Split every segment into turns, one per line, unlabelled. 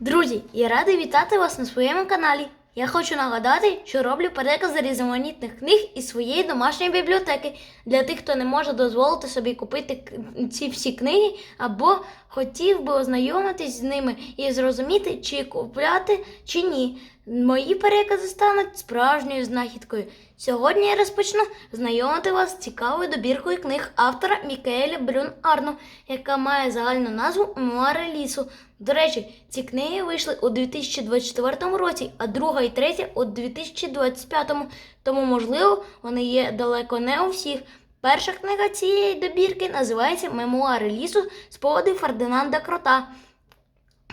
Друзі, я радий вітати вас на своєму каналі. Я хочу нагадати, що роблю перекази різноманітних книг із своєї домашньої бібліотеки для тих, хто не може дозволити собі купити ці всі книги, або хотів би ознайомитись з ними і зрозуміти, чи купляти, чи ні. Мої перекази стануть справжньою знахідкою. Сьогодні я розпочну знайомити вас з цікавою добіркою книг автора Мікаеля Брюн Арно, яка має загальну назву Мемуари лісу. До речі, ці книги вийшли у 2024 році, а друга і третя у 2025, тому, можливо, вони є далеко не у всіх. Перша книга цієї добірки називається Мемуари лісу спогади Фердинанда Крота.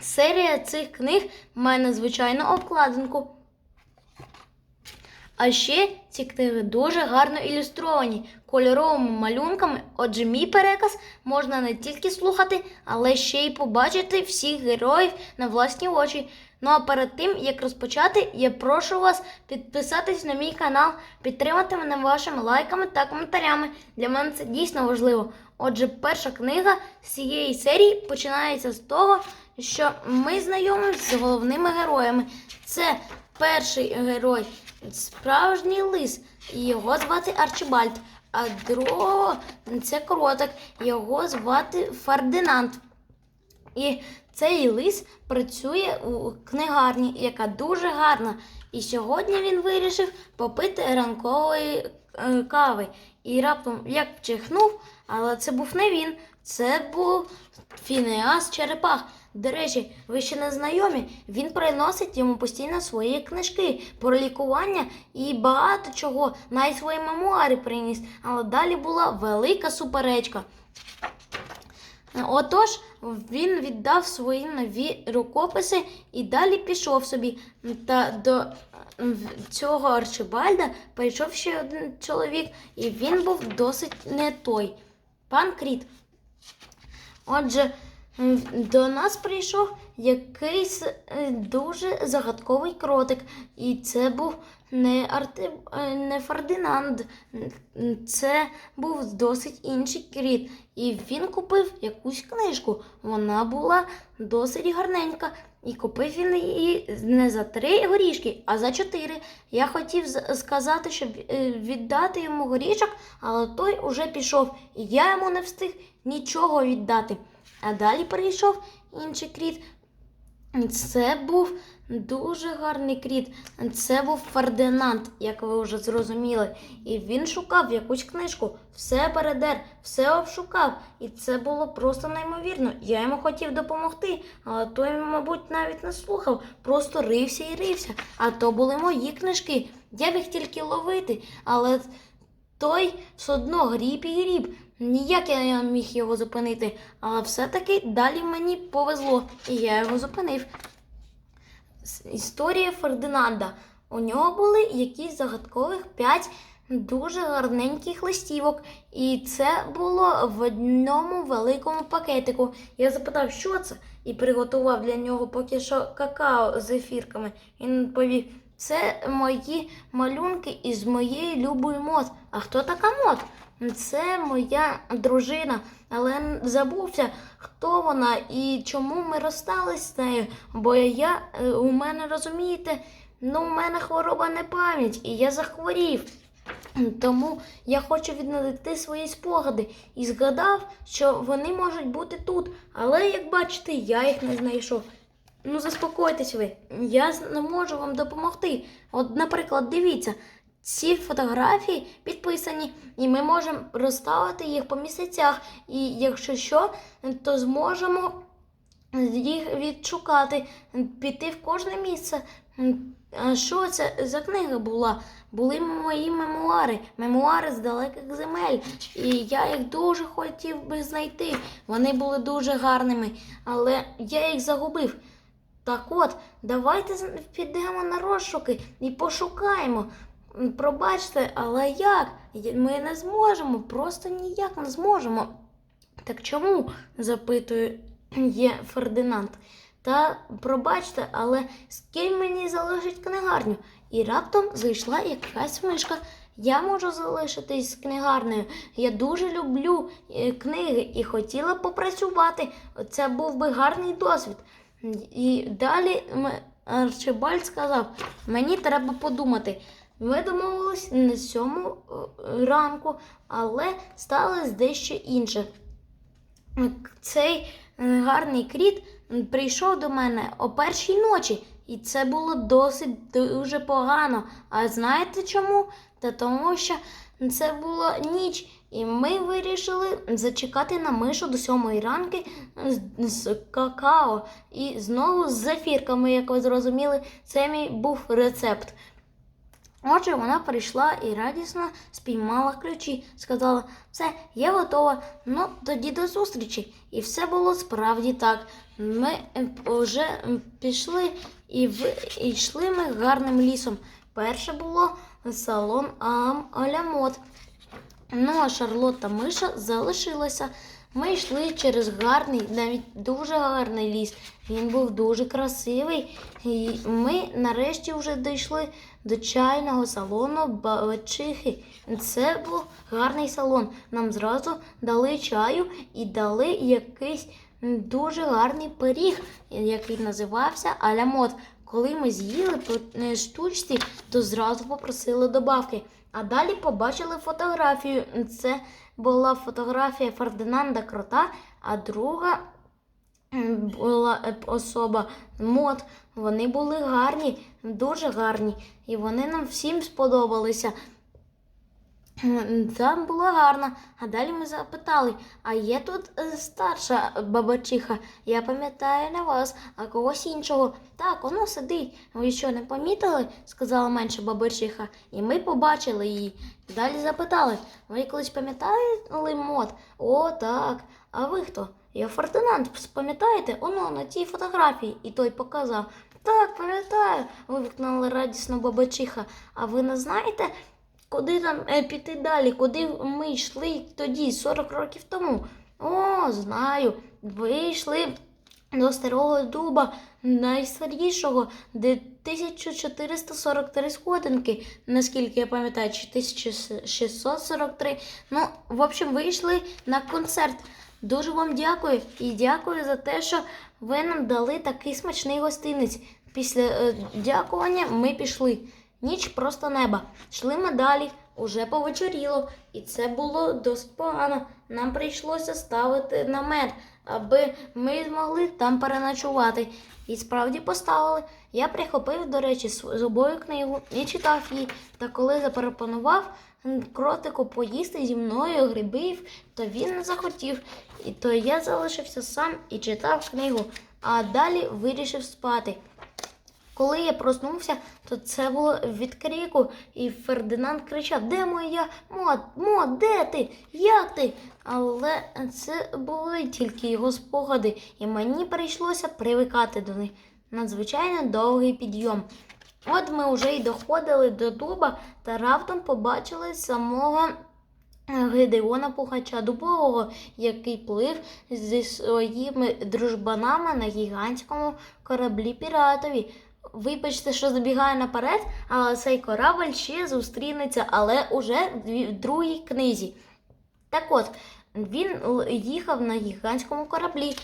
Серія цих книг має надзвичайну обкладинку. А ще ці книги дуже гарно ілюстровані кольоровими малюнками. Отже, мій переказ можна не тільки слухати, але ще й побачити всіх героїв на власні очі. Ну а перед тим як розпочати, я прошу вас підписатись на мій канал, підтримати мене вашими лайками та коментарями. Для мене це дійсно важливо. Отже, перша книга з цієї серії починається з того, що ми знайомимося з головними героями. Це перший герой справжній лис, його звати Арчибальд. А другого це кротик, його звати Фердинанд. І цей лис працює у книгарні, яка дуже гарна. І сьогодні він вирішив попити ранкової е, кави. І раптом як вчихнув, але це був не він, це був Фінеас Черепах. До речі, ви ще не знайомі, він приносить йому постійно свої книжки про лікування і багато чого, навіть свої мемуари приніс. Але далі була велика суперечка. Отож, він віддав свої нові рукописи і далі пішов собі. Та до цього Арчибальда прийшов ще один чоловік, і він був досить не той. Пан Кріт. Отже, до нас прийшов якийсь е, дуже загадковий кротик, і це був не, Арти... е, не Фердинанд, це був досить інший кріт. І він купив якусь книжку. Вона була досить гарненька. І купив він її не за три горішки, а за чотири. Я хотів сказати, щоб е, віддати йому горішок, але той уже пішов, і я йому не встиг нічого віддати. А далі прийшов інший кріт. Це був дуже гарний кріт. Це був Фердинанд, як ви вже зрозуміли. І він шукав якусь книжку, все передер, все обшукав. І це було просто неймовірно. Я йому хотів допомогти, але той, мабуть, навіть не слухав, просто рився і рився. А то були мої книжки. Я б їх тільки ловити, але той все одно гріб і гріб. Ніяк я не міг його зупинити, але все-таки далі мені повезло, і я його зупинив. Історія Фердинанда. У нього були якісь загадкових п'ять дуже гарненьких листівок, і це було в одному великому пакетику. Я запитав, що це, і приготував для нього поки що какао з ефірками. Він відповів: це мої малюнки із моєї любої мод. А хто така мод? Це моя дружина, але забувся, хто вона і чому ми розстались з нею. Бо я е, у мене розумієте, ну у мене хвороба не пам'ять, і я захворів. Тому я хочу відновити свої спогади і згадав, що вони можуть бути тут. Але як бачите, я їх не знайшов. Ну, заспокойтесь ви, я не можу вам допомогти. От, наприклад, дивіться, ці фотографії підписані, і ми можемо розставити їх по місяцях. І якщо що, то зможемо їх відшукати, піти в кожне місце. А що це за книга була? Були мої мемуари, мемуари з далеких земель. І я їх дуже хотів би знайти. Вони були дуже гарними, але я їх загубив. Так от, давайте підемо на розшуки і пошукаємо. Пробачте, але як? Ми не зможемо, просто ніяк не зможемо. Так чому? запитує Фердинанд. Та пробачте, але з ким мені залишить книгарню? І раптом зайшла якась мишка. Я можу залишитись з книгарнею. Я дуже люблю е, книги і хотіла попрацювати. Це був би гарний досвід. І далі Арчибальд сказав: мені треба подумати. Ми домовились на сьому е, ранку, але сталося дещо інше. Цей е, гарний кріт прийшов до мене о першій ночі, і це було досить дуже погано. А знаєте чому? Та тому, що це була ніч, і ми вирішили зачекати на мишу до сьомої ранки з, какао і знову з зефірками, як ви зрозуміли, це мій був рецепт. Отже, вона прийшла і радісно спіймала ключі, сказала: все, я готова. Ну, тоді до зустрічі. І все було справді так. Ми е, вже пішли і, в... і йшли ми гарним лісом. Перше було салон Ам Алямот. Ну, а Шарлотта Миша залишилася. Ми йшли через гарний, навіть дуже гарний ліс. Він був дуже красивий. І ми нарешті вже дійшли до чайного салону Бачихи. Це був гарний салон. Нам зразу дали чаю і дали якийсь дуже гарний пиріг, який називався Алямот. Коли ми з'їли по е, штучці, то зразу попросили добавки. А далі побачили фотографію. Це була фотографія Фердинанда Крота, а друга була е, особа мод. Вони були гарні, дуже гарні, і вони нам всім сподобалися. Там було гарно. А далі ми запитали: а є тут е, старша бабачиха? Я пам'ятаю не вас, а когось іншого. Так, воно сидить. Ви що, не помітили? сказала менша бабачиха. І ми побачили її. Далі запитали: ви колись пам'ятали мод? О, так. А ви хто? Я Фердинанд, пам'ятаєте? Оно на тій фотографії. І той показав. Так, пам'ятаю, вигукнула радісно бабачиха. А ви не знаєте, куди нам е, піти далі? Куди ми йшли тоді, 40 років тому? О, знаю. Ви йшли до старого дуба, найстарішого, де 1443 сходинки, наскільки я пам'ятаю, чи 1643. Ну, в общем, ви на концерт. Дуже вам дякую і дякую за те, що ви нам дали такий смачний гостинець. Після е, дякування ми пішли. Ніч просто неба. Йшли ми далі, уже повечоріло, і це було досить погано. Нам прийшлося ставити намет, аби ми змогли там переночувати. І справді поставили. Я прихопив, до речі, з собою книгу і читав її. Та коли запропонував кротику поїсти зі мною грибів, то він не захотів. І то я залишився сам і читав книгу, а далі вирішив спати. Коли я проснувся, то це було від крику, і Фердинанд кричав: Де моя мод? Мод, де ти? Як ти? Але це були тільки його спогади, і мені прийшлося привикати до них. Надзвичайно довгий підйом. От ми вже й доходили до дуба та раптом побачили самого Гедеона Пухача Дубового, який плив зі своїми дружбанами на гігантському кораблі піратові. Вибачте, що забігаю наперед, але цей корабль ще зустрінеться, але уже в другій книзі. Так от, він їхав на гігантському кораблі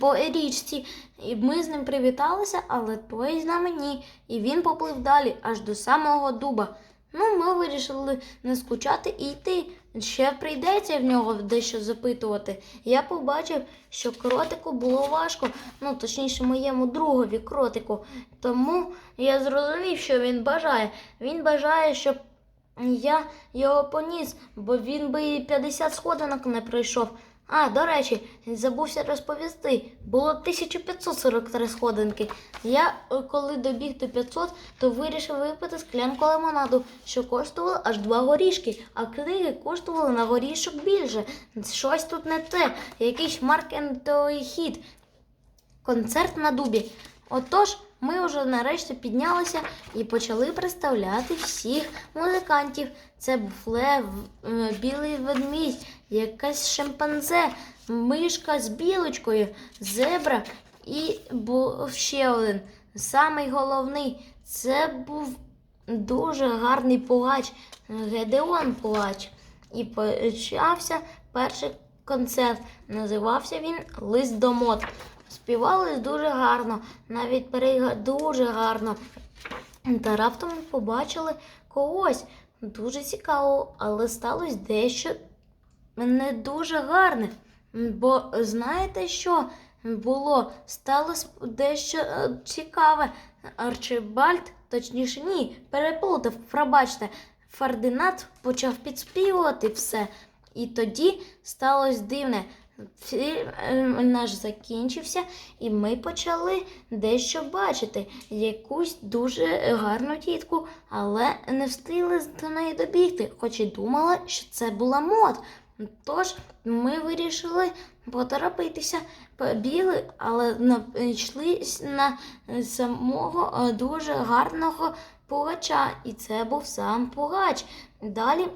по річці, і ми з ним привіталися, але той з нами ні. І він поплив далі, аж до самого дуба. Ну, ми вирішили не скучати і йти. Ще прийдеться в нього дещо запитувати. Я побачив, що кротику було важко, ну точніше, моєму другові кротику. Тому я зрозумів, що він бажає. Він бажає, щоб я його поніс, бо він би і 50 сходинок не пройшов. А, до речі, забувся розповісти. Було 1543 сходинки. Я, е, коли добіг до 500, то вирішив випити склянку лимонаду, що коштувало аж два горішки, а книги коштували на горішок більше. Щось тут не те, якийсь маркетинговий хід. Концерт на дубі. Отож, ми вже нарешті піднялися і почали представляти всіх музикантів. Це був лев, е, білий ведмідь, якась шимпанзе, мишка з білочкою, зебра і був ще один. Самий головний це був дуже гарний пугач, Гедеон Пугач. І почався перший концерт. Називався він Лист до мод. співали дуже гарно, навіть перега дуже гарно. Та раптом побачили когось дуже цікавого, але сталося дещо не дуже гарне. Бо знаєте що було? Сталося дещо е, цікаве. Арчибальд, точніше, ні, переплутав, пробачте. Фердинанд почав підспівувати все. І тоді сталося дивне. Фільм е, наш закінчився, і ми почали дещо бачити. Якусь дуже гарну тітку, але не встигли до неї добігти, хоч і думала, що це була мод. Тож ми вирішили поторопитися, побігли, але йшли на самого е, дуже гарного пугача, і це був сам пугач. Далі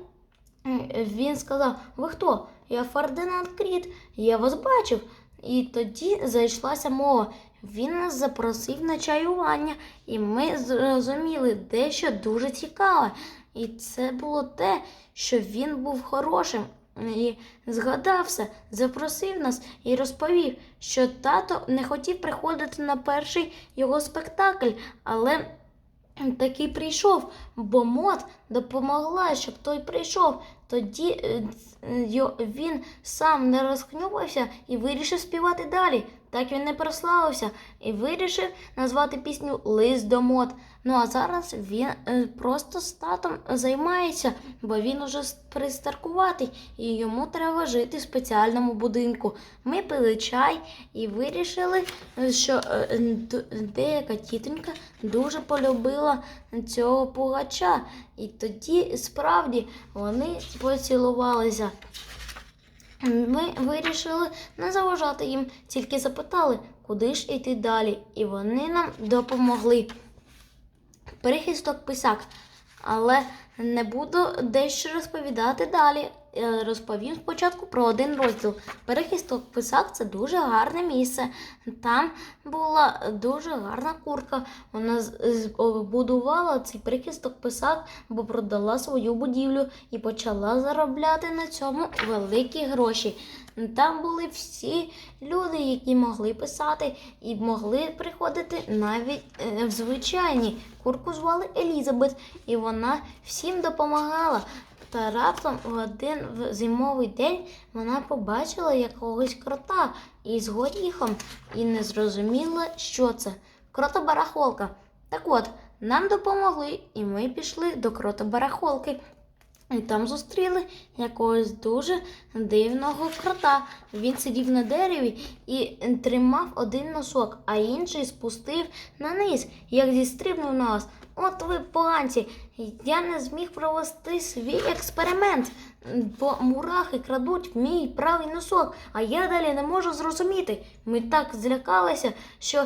він сказав: Ви хто? Я Фердинанд Кріт, я вас бачив. І тоді зайшлася мова. Він нас запросив на чаювання, і ми зрозуміли дещо дуже цікаве. І це було те, що він був хорошим. І згадався, запросив нас і розповів, що тато не хотів приходити на перший його спектакль, але таки прийшов, бо мод допомогла, щоб той прийшов. Тоді е, він сам не розхнювався і вирішив співати далі. Так він не прославився і вирішив назвати пісню Лист до мод. Ну а зараз він е, просто з татом займається, бо він уже пристаркуватий і йому треба жити в спеціальному будинку. Ми пили чай і вирішили, що е, деяка тітонька дуже полюбила цього пугача. І тоді справді вони поцілувалися. Ми вирішили не заважати їм, тільки запитали, куди ж іти далі, і вони нам допомогли. Прихисток писак, але не буду дещо розповідати далі. Е, Розповім спочатку про один розділ. Перехисток писак це дуже гарне місце. Там була дуже гарна курка. Вона будувала цей прихисток писак, бо продала свою будівлю і почала заробляти на цьому великі гроші. Там були всі люди, які могли писати і могли приходити навіть е, в звичайні. Курку звали Елізабет, і вона всім допомагала. Та раптом в один зимовий день вона побачила якогось крота із горіхом і не зрозуміла, що це. Кротобарахолка. Так от, нам допомогли, і ми пішли до кротобарахолки. І там зустріли якогось дуже дивного крота. Він сидів на дереві і тримав один носок, а інший спустив на низ, як зістрибнув на вас. От ви поганці, я не зміг провести свій експеримент, бо мурахи крадуть мій правий носок, а я далі не можу зрозуміти. Ми так злякалися, що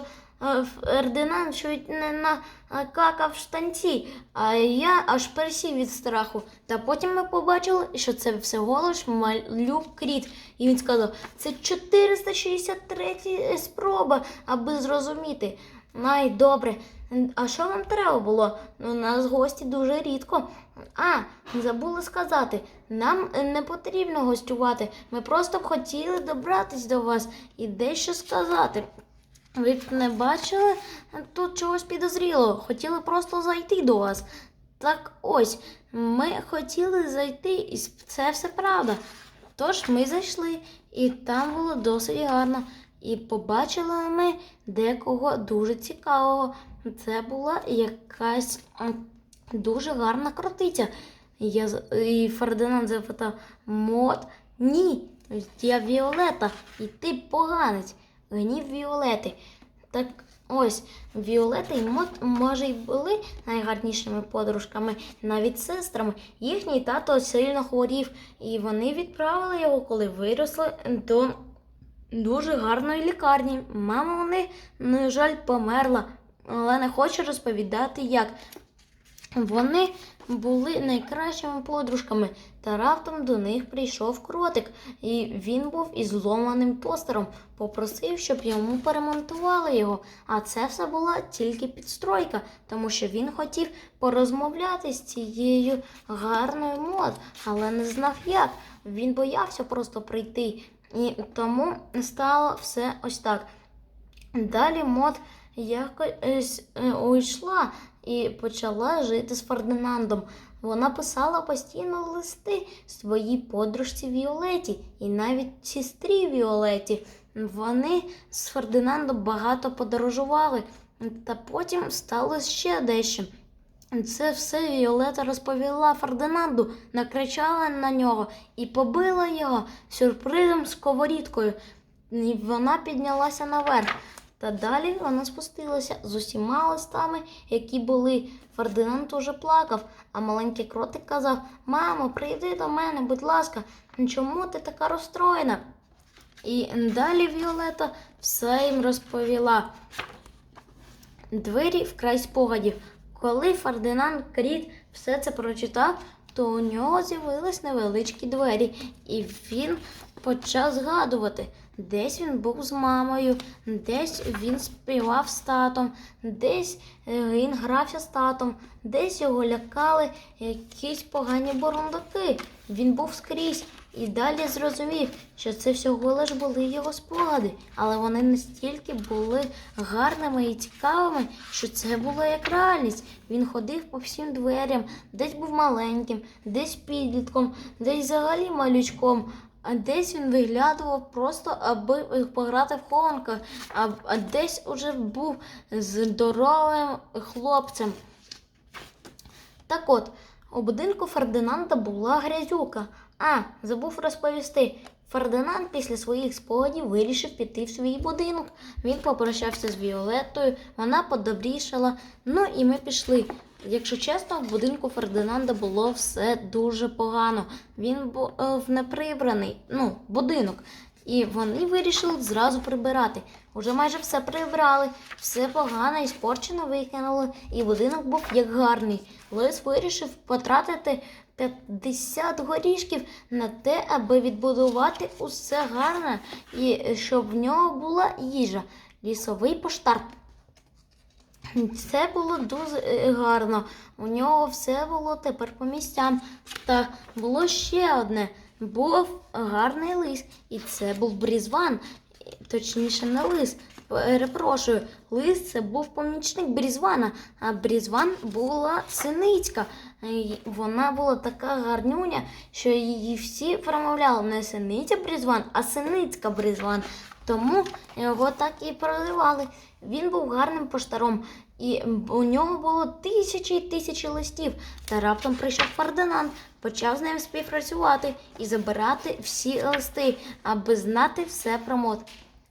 е, Фердинанд чуть не накакав штанці, а я аж персів від страху. Та потім ми побачили, що це всього лиш малюк кріт. І він сказав, це 463 спроба, аби зрозуміти. Най, добре. А що вам треба було? У нас гості дуже рідко. А, забула сказати, нам не потрібно гостювати. Ми просто б хотіли добратись до вас і дещо сказати. Ви б не бачили тут чогось підозрілого, хотіли просто зайти до вас. Так ось, ми хотіли зайти, і це все правда. Тож ми зайшли, і там було досить гарно. І побачили ми декого дуже цікавого. Це була якась дуже гарна кротиця. Я, і Фердинанд запитав: Мот, ні, я Віолета, і ти поганець. Гнів Віолети. Так ось, Віолета і Мот, може, й були найгарнішими подружками, навіть сестрами. Їхній тато сильно хворів, і вони відправили його, коли виросли до дуже гарної лікарні. Мама у них, на жаль, померла, але не хоче розповідати як. Вони були найкращими подружками, та раптом до них прийшов кротик, і він був із зломаним тостером. Попросив, щоб йому поремонтували його. А це все була тільки підстройка, тому що він хотів порозмовляти з цією гарною мод, але не знав як. Він боявся просто прийти. І тому стало все ось так. Далі мод якось е, уйшла і почала жити з Фердинандом. Вона писала постійно листи своїй подружці Віолеті і навіть сестрі Віолеті. Вони з Фердинандом багато подорожували, та потім сталося ще дещо. Це все Віолета розповіла Фердинанду, накричала на нього і побила його сюрпризом сковорідкою. І вона піднялася наверх. Та далі вона спустилася з усіма листами, які були. Фердинанд уже плакав, а маленький кротик казав: Мамо, прийди до мене, будь ласка, чому ти така розстроєна? І далі Віолета все їм розповіла. Двері вкрай спогадів. Коли Фердинанд Кріт все це прочитав, то у нього з'явились невеличкі двері, і він почав згадувати. Десь він був з мамою, десь він співав з татом, десь е, він грався з татом, десь його лякали якісь погані бурундуки. Він був скрізь і далі зрозумів, що це всього лиш були його спогади, але вони настільки були гарними і цікавими, що це була як реальність. Він ходив по всім дверям, десь був маленьким, десь підлітком, десь взагалі малючком. А десь він виглядував просто, аби пограти в хованка, а, а десь уже був здоровим хлопцем. Так от, у будинку Фердинанда була грязюка. А, забув розповісти. Фердинанд після своїх спогадів вирішив піти в свій будинок. Він попрощався з Віолеттою, вона подобрішала. Ну і ми пішли. Якщо чесно, в будинку Фердинанда було все дуже погано. Він був е, неприбраний, ну, будинок. І вони вирішили зразу прибирати. Уже майже все прибрали, все погано і спорчено викинули, і будинок був як гарний. Лис вирішив потратити 50 горішків на те, аби відбудувати усе гарне і щоб в нього була їжа. Лісовий поштар. Це було дуже е, гарно. У нього все було тепер по місцям. Та було ще одне. Був гарний лис, і це був брізван. Точніше, не лис. Перепрошую, лис це був помічник Брізвана, а Брізван була синицька. Вона була така гарнюня, що її всі промовляли не синиця Брізван, а синицька Брізван. Тому його так і проливали. Він був гарним поштаром, і у нього було тисячі й тисячі листів. Та раптом прийшов Фердинанд, почав з ним співпрацювати і забирати всі листи, аби знати все про мод.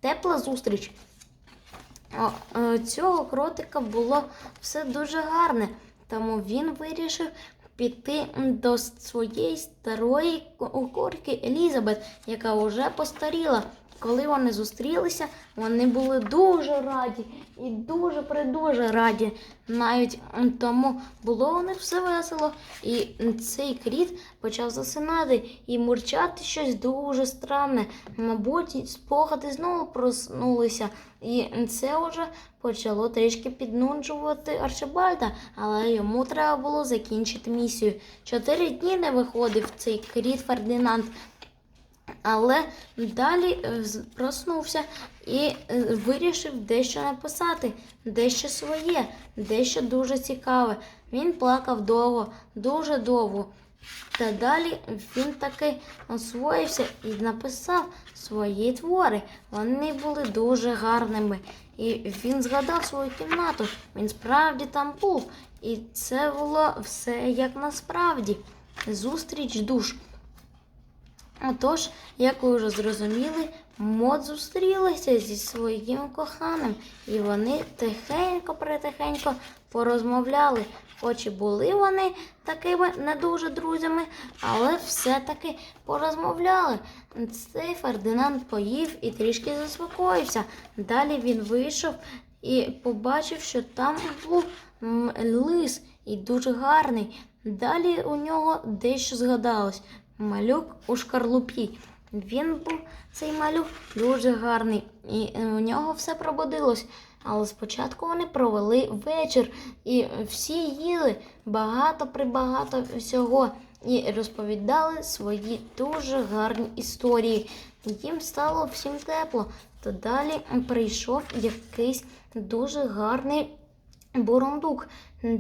Тепла зустріч. Е, Цього кротика було все дуже гарне, тому він вирішив піти до своєї старої курки Елізабет, яка вже постаріла. Коли вони зустрілися, вони були дуже раді і дуже придуже раді. Навіть тому було у них все весело. І цей кріт почав засинати і мурчати щось дуже странне. Мабуть, спогади знову проснулися. І це вже почало трішки піднуджувати Арчибальда, але йому треба було закінчити місію. Чотири дні не виходив цей кріт Фердинанд. Але далі е, проснувся і е, вирішив дещо написати, дещо своє, дещо дуже цікаве. Він плакав довго, дуже довго. Та далі він таки освоївся і написав свої твори. Вони були дуже гарними. І він згадав свою кімнату. Він справді там був. І це було все як насправді. Зустріч душ. Отож, як ви вже зрозуміли, мод зустрілася зі своїм коханим, і вони тихенько-притихенько порозмовляли. Хоч і були вони такими не дуже друзями, але все-таки порозмовляли. Цей Фердинанд поїв і трішки заспокоївся. Далі він вийшов і побачив, що там був лис і дуже гарний. Далі у нього дещо згадалось. Малюк у шкарлупі. Він був цей малюк дуже гарний, і е, у нього все пробудилось. Але спочатку вони провели вечір, і всі їли багато прибагато всього і розповідали свої дуже гарні історії. Їм стало всім тепло, то далі прийшов якийсь дуже гарний бурундук.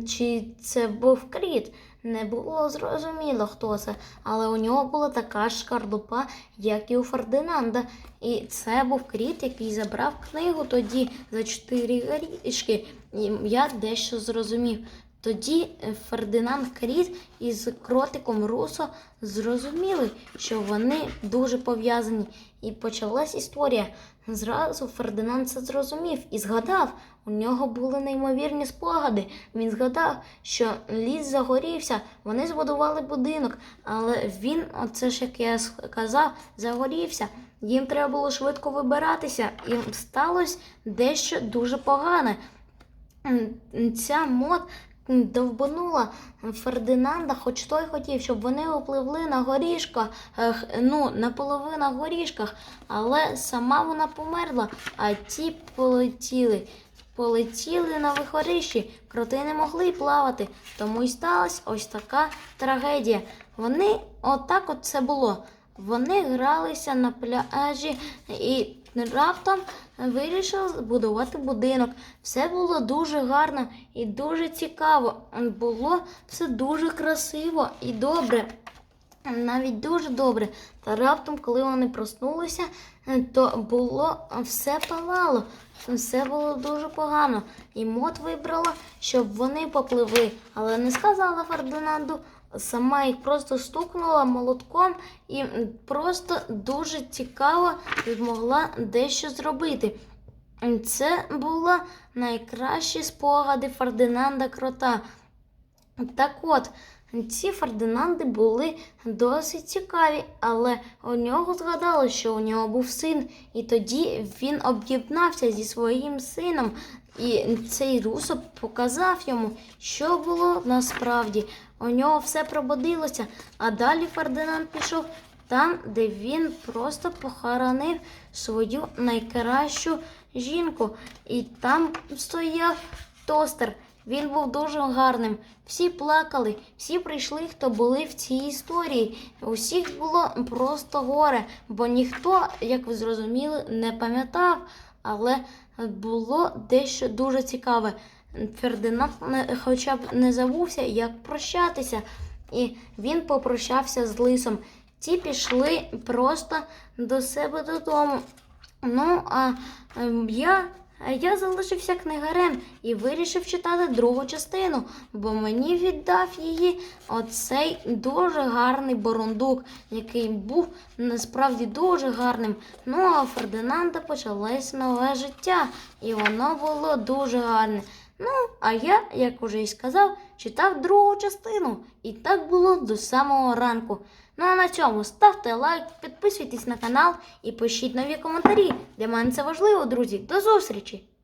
Чи це був кріт? Не було зрозуміло, хто це, але у нього була така ж шкарлупа, як і у Фердинанда. І це був кріт, який забрав книгу тоді за чотири річки. І я дещо зрозумів. Тоді е, Фердинанд Кріт із кротиком Русо зрозуміли, що вони дуже пов'язані. І почалась історія. Зразу Фердинанд це зрозумів і згадав, у нього були неймовірні спогади. Він згадав, що ліс загорівся, вони збудували будинок, але він, оце ж як я сказав, загорівся. Їм треба було швидко вибиратися, і сталося дещо дуже погане. Ця мод довбанула Фердинанда, хоч той хотів, щоб вони опливли на горішках, ну, на половинах горішках, але сама вона померла, а ті полетіли. Полетіли на вихорищі, кроти не могли плавати, тому й сталася ось така трагедія. Вони отак от це було. Вони гралися на пляжі і раптом вирішили збудувати будинок. Все було дуже гарно і дуже цікаво. Було все дуже красиво і добре. Навіть дуже добре. Та раптом, коли вони проснулися, то було все палало. Все було дуже погано. І мод вибрала, щоб вони попливли, але не сказала Фердинанду. Сама їх просто стукнула молотком і просто дуже цікаво змогла дещо зробити. Це були найкращі спогади Фердинанда Крота. Так от, ці Фердинанди були досить цікаві, але у нього згадали, що у нього був син, і тоді він об'єднався зі своїм сином. І цей Русо показав йому, що було насправді. У нього все пробудилося, а далі Фердинанд пішов там, де він просто похоронив свою найкращу жінку. І там стояв тостер. Він був дуже гарним. Всі плакали, всі прийшли, хто були в цій історії. У всіх було просто горе, бо ніхто, як ви зрозуміли, не пам'ятав, але було дещо дуже цікаве. Фердинанд хоча б не забувся, як прощатися, і він попрощався з лисом. Ті пішли просто до себе додому. Ну, а ем, я, я залишився книгарем і вирішив читати другу частину, бо мені віддав її оцей дуже гарний борундук, який був насправді дуже гарним. Ну а у Фердинанда почалось нове життя, і воно було дуже гарне. Ну, а я, як уже і сказав, читав другу частину, і так було до самого ранку. Ну а на цьому ставте лайк, підписуйтесь на канал і пишіть нові коментарі. Для мене це важливо, друзі. До зустрічі!